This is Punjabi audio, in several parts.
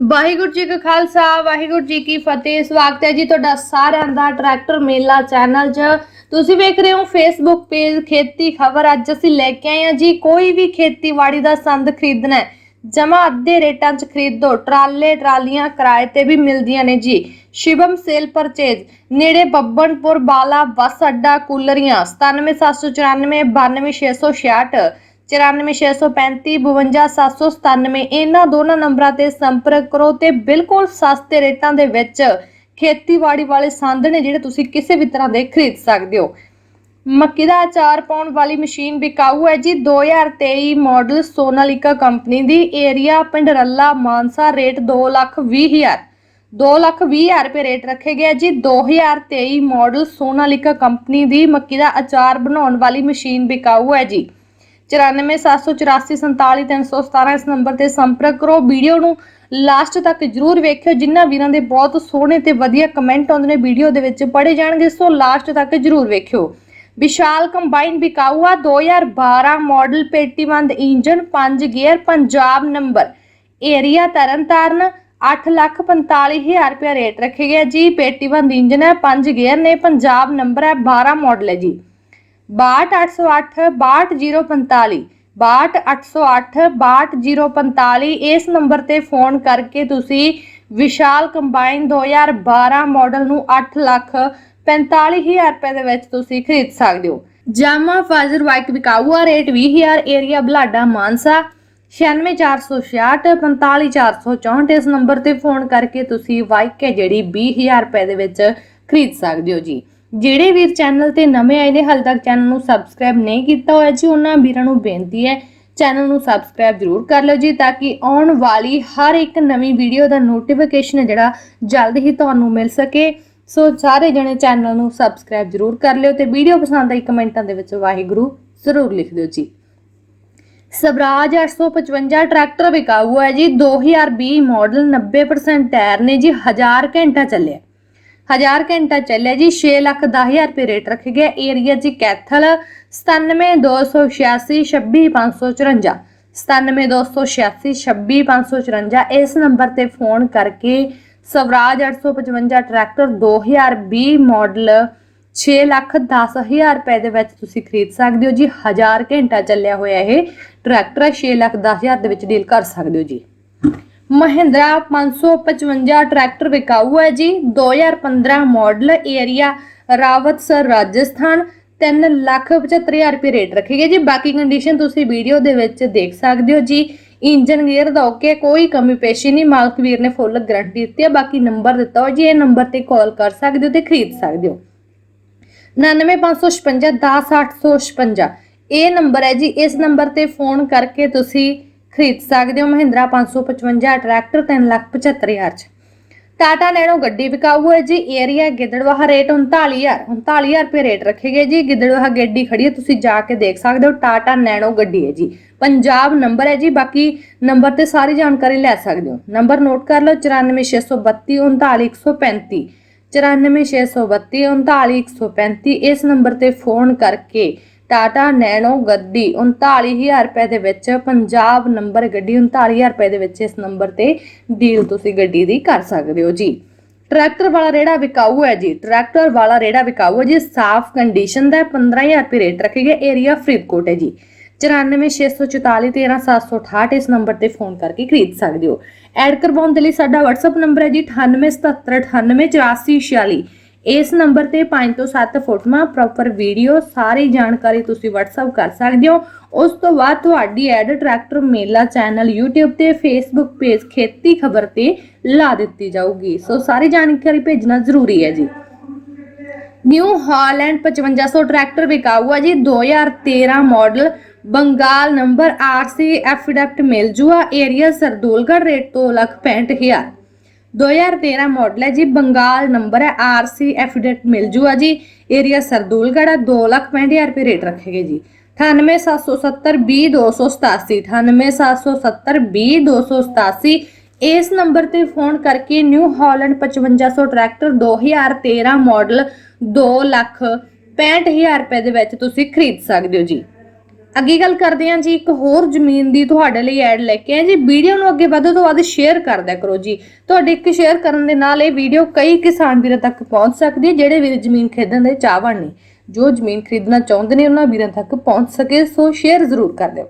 ਵਾਹਿਗੁਰੂ ਜੀ ਕਾ ਖਾਲਸਾ, ਵਾਹਿਗੁਰੂ ਜੀ ਕੀ ਫਤਿਹ। ਸਵਾਗਤ ਹੈ ਜੀ ਤੁਹਾਡਾ ਸਾਰਿਆਂ ਦਾ ਟਰੈਕਟਰ ਮੇਲਾ ਚੈਨਲ 'ਚ। ਤੁਸੀਂ ਵੇਖ ਰਹੇ ਹੋ ਫੇਸਬੁੱਕ ਪੇਜ ਖੇਤੀ ਖਬਰ। ਅੱਜ ਅਸੀਂ ਲੈ ਕੇ ਆਏ ਹਾਂ ਜੀ, ਕੋਈ ਵੀ ਖੇਤੀਬਾੜੀ ਦਾ ਸੰਦ ਖਰੀਦਣਾ ਹੈ ਜਮਾ ਅੱਧੇ ਰੇਟਾਂ 'ਚ ਖਰੀਦੋ। ਟਰਾਲੇ, ਟਰਾਲੀਆਂ ਕਿਰਾਏ ਤੇ ਵੀ ਮਿਲਦੀਆਂ ਨੇ ਜੀ। ਸ਼ਿਵਮ ਸੇਲ ਪਰਚੇਜ, ਨੇੜੇ ਬੱਬਨਪੁਰ, ਬਾਲਾ ਬੱਸ ਅੱਡਾ, ਕੂਲਰੀਆਂ 97794 92666 94635 52797 ਇਹਨਾਂ ਦੋਨਾਂ ਨੰਬਰਾਂ ਤੇ ਸੰਪਰਕ ਕਰੋ ਤੇ ਬਿਲਕੁਲ ਸਸਤੇ ਰੇਟਾਂ ਦੇ ਵਿੱਚ ਖੇਤੀਬਾੜੀ ਵਾਲੇ ਸੰਦ ਨੇ ਜਿਹੜੇ ਤੁਸੀਂ ਕਿਸੇ ਵੀ ਤਰ੍ਹਾਂ ਦੇ ਖਰੀਦ ਸਕਦੇ ਹੋ। ਮੱਕੀ ਦਾ ਅਚਾਰ ਪਾਉਣ ਵਾਲੀ ਮਸ਼ੀਨ ਵਿਕਾਊ ਹੈ ਜੀ? 2023 ਮਾਡਲ ਸੋਨਾਲੀਕਾ ਕੰਪਨੀ ਦੀ ਏਰੀਆ ਪਿੰਡ ਮਾਨਸਾ ਰੇਟ 220000 220000 ਰੁਪਏ ਰੇਟ ਰੱਖੇ ਗਿਆ ਜੀ। 2023 ਮਾਡਲ ਸੋਨਾਲੀਕਾ ਕੰਪਨੀ ਦੀ ਮੱਕੀ ਦਾ ਅਚਾਰ ਬਣਾਉਣ ਵਾਲੀ ਮਸ਼ੀਨ ਵਿਕਾਊ ਹੈ ਜੀ? 9474847317 ਇਸ ਨੰਬਰ ਤੇ ਸੰਪਰਕ ਕਰੋ। ਵੀਡੀਓ ਨੂੰ ਲਾਸਟ ਤੱਕ ਜਰੂਰ ਵੇਖਿਓ। ਜਿਨ੍ਹਾਂ ਵੀਰਾਂ ਦੇ ਬਹੁਤ ਸੋਹਣੇ ਤੇ ਵਧੀਆ ਕਮੈਂਟ ਆਉਂਦੇ ਨੇ, ਵੀਡੀਓ ਦੇ ਵਿੱਚ ਪੜ੍ਹੇ ਜਾਣਗੇ, ਸੋ ਲਾਸਟ ਤੱਕ ਜਰੂਰ ਵੇਖਿਓ। ਵਿਸ਼ਾਲ ਕੰਬਾਈਨ ਵਿਕਾਊ ਆ 2012 model ਪੇਟੀਵੰਦ engine 5 gear, Punjab number. Area Tarn Taran 845000 ਰੁਪਏ ਰੇਟ ਰੱਖੇ ਗਿਆ ਜੀ। ਪੇਟੀਵੰਦ ਇੰਜਨ ਹੈ 5 ਗੇਅਰ ਨੇ, ਪੰਜਾਬ ਨੰਬਰ ਹੈ 12 ਮਾਡਲ ਹੈ ਜੀ। 62808 62045 62808 62045 ਇਸ ਨੰਬਰ ਤੇ ਫੋਨ ਕਰਕੇ ਤੁਸੀਂ ਵਿਸ਼ਾਲ ਕੰਬਾਈਨ 2012 ਮਾਡਲ ਨੂੰ 8 ਲੱਖ 45000 ਰੁਪਏ ਦੇ ਵਿੱਚ ਤੁਸੀਂ ਖਰੀਦ ਸਕਦੇ ਹੋ। ਜਾਮਾ ਫਾਜ਼ਰ ਬਾਈਕ ਵਿਕਾਊਆ ਆ ਰੇਟ 20000 ਏਰੀਆ ਬਲਾਡਾ, ਮਾਨਸਾ 96466 45464 ਇਸ ਨੰਬਰ ਤੇ ਫੋਨ ਕਰਕੇ ਤੁਸੀਂ ਬਾਈਕ ਹੈ ਜਿਹੜੀ 20000 ਰੁਪਏ ਦੇ ਵਿੱਚ ਖਰੀਦ ਸਕਦੇ ਹੋ ਜੀ। ਜਿਹੜੇ ਵੀਰ ਚੈਨਲ ਤੇ ਨਵੇਂ ਆਏ ਨੇ, ਹਾਲੇ ਤੱਕ ਚੈਨਲ ਨੂੰ ਸਬਸਕ੍ਰਾਈਬ ਨਹੀਂ ਕੀਤਾ ਹੋਇਆ ਜੀ, ਉਹਨਾਂ ਵੀਰਾਂ ਨੂੰ ਬੇਨਤੀ ਹੈ, ਚੈਨਲ ਨੂੰ ਸਬਸਕ੍ਰਾਈਬ ਜ਼ਰੂਰ ਕਰ ਲਓ ਜੀ, ਤਾਂ ਕਿ ਆਉਣ ਵਾਲੀ ਹਰ ਇੱਕ ਨਵੀਂ ਵੀਡੀਓ ਦਾ ਨੋਟੀਫਿਕੇਸ਼ਨ ਜਿਹੜਾ ਜਲਦ ਹੀ ਤੁਹਾਨੂੰ ਮਿਲ ਸਕੇ। ਸੋ ਸਾਰੇ ਜਣੇ ਚੈਨਲ ਨੂੰ ਸਬਸਕ੍ਰਾਈਬ ਜ਼ਰੂਰ ਕਰ ਲਿਓ ਤੇ ਵੀਡੀਓ ਪਸੰਦ ਆਈ ਕਮੈਂਟਾਂ ਦੇ ਵਿੱਚ ਵਾਹਿਗੁਰੂ ਜ਼ਰੂਰ ਲਿਖ ਦਿਓ ਜੀ। ਸਵਰਾਜ 855 ਟਰੈਕਟਰ ਵਿਕਾਊ ਹੈ ਜੀ 2020 ਮਾਡਲ 90% ਟਾਇਰ ਨੇ ਜੀ 1000 ਘੰਟਾ ਚੱਲਿਆ। 1000 ਘੰਟਾ ਚੱਲਿਆ ਜੀ 6 ਲੱਖ 10000 ਰੁਪਏ ਰੇਟ ਰੱਖੇ ਗਿਆ ਏਰੀਆ ਜੀ ਕੈਥਲ 97286 26554 97286 26554 ਇਸ ਨੰਬਰ ਤੇ ਫੋਨ ਕਰਕੇ ਸਵਰਾਜ 855 ਟਰੈਕਟਰ 2020 ਮਾਡਲ 6 ਲੱਖ 10000 ਰੁਪਏ ਦੇ ਵਿੱਚ ਤੁਸੀਂ ਖਰੀਦ ਸਕਦੇ ਹੋ ਜੀ। 1000 ਘੰਟਾ ਚੱਲਿਆ ਹੋਇਆ ਇਹ ਟਰੈਕਟਰ 6 ਲੱਖ 10000 ਦੇ ਵਿੱਚ ਡੀਲ ਕਰ ਸਕਦੇ ਹੋ ਜੀ। ਮਹਿੰਦਰਾ 555 ਟਰੈਕਟਰ ਵਿਕਾਊ ਹੈ ਜੀ। 2015 ਮਾਡਲ ਏਰੀਆ ਰਾਵਤਸਰ, ਰਾਜਸਥਾਨ। 3 ਲੱਖ 75000 ਰੁਪਏ ਰੇਟ ਰੱਖੀ ਜੀ। ਬਾਕੀ ਕੰਡੀਸ਼ਨ ਤੁਸੀਂ ਵੀਡੀਓ ਦੇ ਵਿੱਚ ਦੇਖ ਸਕਦੇ ਹੋ ਜੀ। ਇੰਜਨ ਗੇਅਰ ਦਾ ਓਕੇ ਕੋਈ ਕਮੀ ਪੇਸ਼ੀ ਨਹੀਂ। ਮਾਲਕ ਵੀਰ ਨੇ ਫੁੱਲ ਗਾਰੰਟੀ ਦਿੱਤੀ ਹੈ। ਬਾਕੀ ਨੰਬਰ ਦਿੱਤਾ ਹੋ ਜੀ। ਇਹ ਨੰਬਰ ਤੇ ਕਾਲ ਕਰ ਸਕਦੇ ਹੋ ਤੇ ਖਰੀਦ ਸਕਦੇ ਹੋ। 99556 10856 ਇਹ ਨੰਬਰ ਹੈ ਜੀ। ਇਸ ਨੰਬਰ ਤੇ ਫੋਨ ਕਰਕੇ ਤੁਸੀਂ ਖਰੀਦ ਸਕਦੇ ਹੋ ਮਹਿੰਦਰਾ 555 ਟਰੈਕਟਰ 375000 ਚ। ਟਾਟਾ ਨੈਣੋ ਗੱਡੀ ਵਿਕਾਊ ਹੈ ਜੀ, ਏਰੀਆ ਗਿੱਦੜਵਾਹਾ ਰੇਟ 39000 39000 ਰੁਪਏ ਰੇਟ ਰੱਖੇ ਗਏ ਜੀ, ਗਿੱਦੜਵਾਹਾ ਗੱਡੀ ਖੜੀ ਹੈ, ਤੁਸੀਂ ਜਾ ਕੇ ਦੇਖ ਸਕਦੇ ਹੋ, ਟਾਟਾ ਨੈਣੋ ਗੱਡੀ ਹੈ ਜੀ। ਪੰਜਾਬ ਨੰਬਰ ਹੈ ਜੀ, ਬਾਕੀ ਨੰਬਰ ਤੇ ਸਾਰੀ ਜਾਣਕਾਰੀ ਲੈ ਸਕਦੇ ਹੋ। ਨੰਬਰ ਨੋਟ ਕਰ ਲਓ 94632 39135 94632 39135 ਇਸ ਨੰਬਰ ਤੇ ਫੋਨ ਕਰਕੇ ਟਾਟਾ ਨੈਣੋ ਗੱਡੀ 39000 ਰੁਪਏ ਦੇ ਵਿੱਚ, ਪੰਜਾਬ ਨੰਬਰ ਗੱਡੀ 39000 ਰੁਪਏ ਦੇ ਵਿੱਚ ਇਸ ਨੰਬਰ ਤੇ ਡੀਲ ਤੁਸੀਂ ਗੱਡੀ ਦੀ ਕਰ ਸਕਦੇ ਹੋ ਜੀ। ਟਰੈਕਟਰ ਵਾਲਾ ਰੇੜਾ ਵਿਕਾਊ ਹੈ ਜੀ। ਟਰੈਕਟਰ ਵਾਲਾ ਰੇੜਾ ਵਿਕਾਊ ਹੈ ਜੀ। ਸਾਫ਼ ਕੰਡੀਸ਼ਨ ਦਾ 15000 ਰੁਪਏ ਰੇਟ ਰੱਖੇ ਗਏ ਏਰੀਆ ਫਰੀਦਕੋਟ ਹੈ ਜੀ। 9464413768 ਇਸ ਨੰਬਰ ਤੇ ਫੋਨ ਕਰਕੇ ਖਰੀਦ ਸਕਦੇ ਹੋ। ਐਡ ਕਰਵਾਉਣ ਦੇ ਲਈ ਸਾਡਾ WhatsApp ਨੰਬਰ ਹੈ ਜੀ 9877988446 ਇਸ ਨੰਬਰ ਤੇ 5 ਤੋਂ 7 ਫੋਟੋਆਂ ਪ੍ਰੋਪਰ ਵੀਡੀਓ ਸਾਰੀ ਜਾਣਕਾਰੀ ਤੁਸੀਂ WhatsApp ਕਰ ਸਕਦੇ ਹੋ। ਉਸ ਤੋਂ ਬਾਅਦ ਤੁਹਾਡੀ ad tractor Mela channel YouTube ਤੇ Facebook ਪੇਜ ਖੇਤੀ ਖਬਰ ਤੇ ਲਾ ਦਿੱਤੀ ਜਾਊਗੀ। ਸੋ ਸਾਰੀ ਜਾਣਕਾਰੀ ਭੇਜਣਾ ਜ਼ਰੂਰੀ ਹੈ ਜੀ। ਨਿਊ ਹਾਲੈਂਡ 5500 ਟਰੈਕਟਰ ਵਿਕਾਊ ਹੈ ਜੀ। 2013 model Bengal number RC affidavit ਮਿਲ ਜੂਆ। ਏਰੀਆ ਸਰਦੂਲਗੜ ਰੇਟ 265000 2013 ਮਾਡਲ ਹੈ ਜੀ, ਬੰਗਾਲ ਨੰਬਰ ਹੈ ਆਰਸੀ ਐਫੀਡੈਪਟ ਮਿਲ ਜੂਆ ਜੀ। ਏਰੀਆ ਸਰਦੂਲਗੜ ਹੈ 265000 ਰੁਪਏ ਰੇਟ ਰੱਖੇਗੇ ਜੀ। 9877020287 9877020287 ਇਸ ਨੰਬਰ ਤੇ ਫੋਨ ਕਰਕੇ new Holland 5500 tractor 2013 model 2 lakh 65000 ਰੁਪਏ ਦੇ ਵਿੱਚ ਤੁਸੀਂ ਖਰੀਦ ਸਕਦੇ ਹੋ ਜੀ। ਅੱਗੇ ਗੱਲ ਕਰਦੇ ਹਾਂ ਜੀ, ਇੱਕ ਹੋਰ ਜ਼ਮੀਨ ਦੀ ਤੁਹਾਡੇ ਲਈ ਐਡ ਲੈ ਕੇ ਆਏ ਜੀ। ਵੀਡੀਓ ਨੂੰ ਅੱਗੇ ਵੱਧ ਤੋਂ ਵੱਧ ਸ਼ੇਅਰ ਕਰ ਕਰੋ ਜੀ। ਤੁਹਾਡੇ ਇੱਕ ਸ਼ੇਅਰ ਕਰਨ ਦੇ ਨਾਲ ਇਹ ਵੀਡੀਓ ਕਈ ਕਿਸਾਨ ਵੀਰਾਂ ਤੱਕ ਪਹੁੰਚ ਸਕਦੀ ਹੈ, ਜਿਹੜੇ ਵੀਰ ਜ਼ਮੀਨ ਖਰੀਦਣ ਦੇ ਚਾਹਵਾਨ ਨੇ। ਜੋ ਜ਼ਮੀਨ ਖਰੀਦਣਾ ਚਾਹੁੰਦੇ ਨੇ, ਉਹਨਾਂ ਵੀਰਾਂ ਤੱਕ ਪਹੁੰਚ ਸਕੇ। ਸੋ ਸ਼ੇਅਰ ਜ਼ਰੂਰ ਕਰ ਦਿਓ।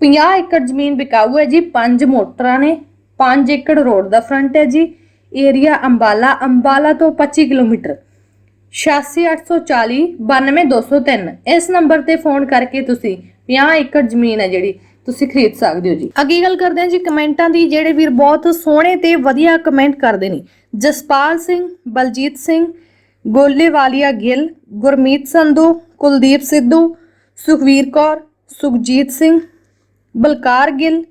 50 ਏਕੜ ਜ਼ਮੀਨ ਵਿਕਾਊ ਹੈ ਜੀ, ਪੰਜ ਮੋਟਰਾਂ ਨੇ 5 ਏਕੜ ਰੋਡ ਦਾ ਫਰੰਟ ਹੈ ਜੀ। ਏਰੀਆ ਅੰਬਾਲਾ ਅੰਬਾਲਾ ਤੋਂ 25 ਕਿਲੋਮੀਟਰ। 86840 92203 ਇਸ ਨੰਬਰ ਤੇ ਫੋਨ ਕਰਕੇ ਤੁਸੀਂ 50 ਏਕੜ ਜ਼ਮੀਨ ਹੈ ਜਿਹੜੀ ਤੁਸੀਂ ਖਰੀਦ ਸਕਦੇ ਹੋ ਜੀ। ਅੱਗੇ ਗੱਲ ਕਰਦੇ ਹਾਂ ਜੀ ਕਮੈਂਟਾਂ ਦੀ। ਜਿਹੜੇ ਵੀਰ ਬਹੁਤ ਸੋਹਣੇ ਤੇ ਵਧੀਆ ਕਮੈਂਟ ਕਰਦੇ ਨੇ। ਜਸਪਾਲ ਸਿੰਘ, ਬਲਜੀਤ ਸਿੰਘ, ਗੋਲੇਵਾਲੀਆ ਗਿੱਲ, ਗੁਰਮੀਤ ਸੰਧੂ, ਕੁਲਦੀਪ ਸਿੱਧੂ, ਸੁਖਵੀਰ ਕੌਰ, ਸੁਖਜੀਤ ਸਿੰਘ, ਬਲਕਾਰ ਗਿੱਲ,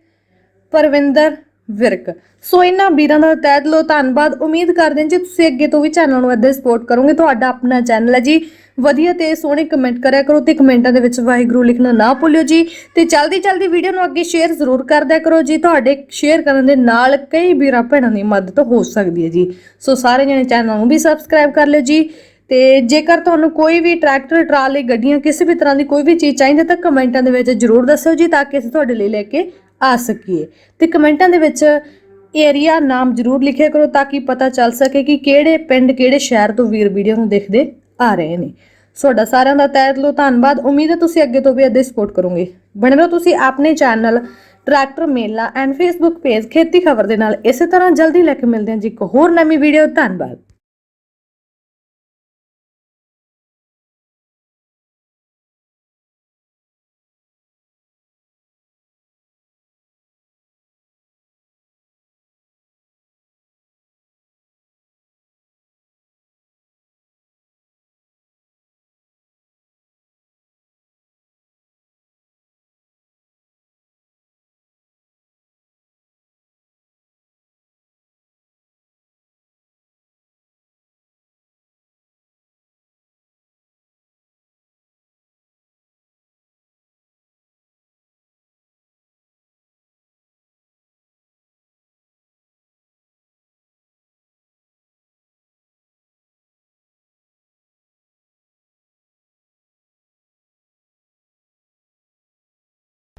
ਪਰਵਿੰਦਰ ਵਿਰਕ। ਸੋ ਇਹਨਾਂ ਵੀਰਾਂ ਦਾ ਤਹਿ ਦਿਲੋਂ ਧੰਨਵਾਦ। ਉਮੀਦ ਕਰਦੇ ਹਾਂ ਜੀ ਤੁਸੀਂ ਅੱਗੇ ਤੋਂ ਵੀ ਚੈਨਲ ਨੂੰ ਇੱਦਾਂ ਸਪੋਰਟ ਕਰੋਗੇ। ਤੁਹਾਡਾ ਆਪਣਾ ਚੈਨਲ ਹੈ ਜੀ। ਵਧੀਆ ਤੇ ਸੋਹਣੇ ਕਮੈਂਟ ਕਰਿਆ ਕਰੋ ਤੇ ਕਮੈਂਟਾਂ ਦੇ ਵਿੱਚ ਵਾਹਿਗੁਰੂ ਲਿਖਣਾ ਨਾ ਭੁੱਲਿਓ ਜੀ। ਤੇ ਜਲਦੀ ਜਲਦੀ ਵੀਡੀਓ ਨੂੰ ਅੱਗੇ ਸ਼ੇਅਰ ਜ਼ਰੂਰ ਕਰਦਿਆ ਕਰੋ ਜੀ। ਤੁਹਾਡੇ ਸ਼ੇਅਰ ਕਰਨ ਦੇ ਨਾਲ ਕਈ ਵੀਰਾਂ ਭੈਣਾਂ ਦੀ ਮਦਦ ਹੋ ਸਕਦੀ ਹੈ ਜੀ। ਸੋ ਸਾਰੇ ਜਣੇ ਚੈਨਲ ਨੂੰ ਵੀ ਸਬਸਕ੍ਰਾਈਬ ਕਰ ਲਿਓ ਜੀ। ਤੇ ਜੇਕਰ ਤੁਹਾਨੂੰ ਕੋਈ ਵੀ ਟਰੈਕਟਰ ਟਰਾਲੀ, ਗੱਡੀਆਂ, ਕਿਸੇ ਵੀ ਤਰ੍ਹਾਂ ਦੀ ਕੋਈ ਵੀ ਚੀਜ਼ ਚਾਹੀਦੀ ਹੈ ਤਾਂ ਕਮੈਂਟਾਂ ਦੇ ਵਿੱਚ ਜ਼ਰੂਰ ਦੱਸਿਓ ਜੀ, ਤਾਂ ਕਿ ਅਸੀਂ ਤੁਹਾਡੇ ਲਈ ਲੈ ਕੇ ਆ ਸਕੀਏ। ਤੇ ਕਮੈਂਟਾਂ ਦੇ ਵਿੱਚ ਏਰੀਆ ਨਾਮ ਜ਼ਰੂਰ ਲਿਖਿਆ ਕਰੋ ਤਾਂ ਕਿ ਪਤਾ ਚੱਲ ਸਕੇ ਕਿ ਕਿਹੜੇ ਪਿੰਡ ਕਿਹੜੇ ਸ਼ਹਿਰ ਤੋਂ ਵੀਰ ਵੀਡੀਓ ਨੂੰ ਦੇਖਦੇ ਆ ਰਹੇ ਨੇ। ਤੁਹਾਡਾ ਸਾਰਿਆਂ ਦਾ ਤਹਿ ਦਿਲੋਂ ਧੰਨਵਾਦ। ਉਮੀਦ ਹੈ ਤੁਸੀਂ ਅੱਗੇ ਤੋਂ ਵੀ ਇੱਦਾਂ ਸਪੋਰਟ ਕਰੋਗੇ। ਬਣੇ ਰਹੋ ਤੁਸੀਂ ਆਪਣੇ channel tractor Mela and Facebook page Kheti Khabar ਦੇ ਨਾਲ। ਇਸੇ ਤਰ੍ਹਾਂ ਜਲਦੀ ਲੈ ਕੇ ਮਿਲਦੇ ਹਾਂ ਜੀ ਇੱਕ ਹੋਰ ਨਵੀਂ ਵੀਡੀਓ ਧੰਨਵਾਦ।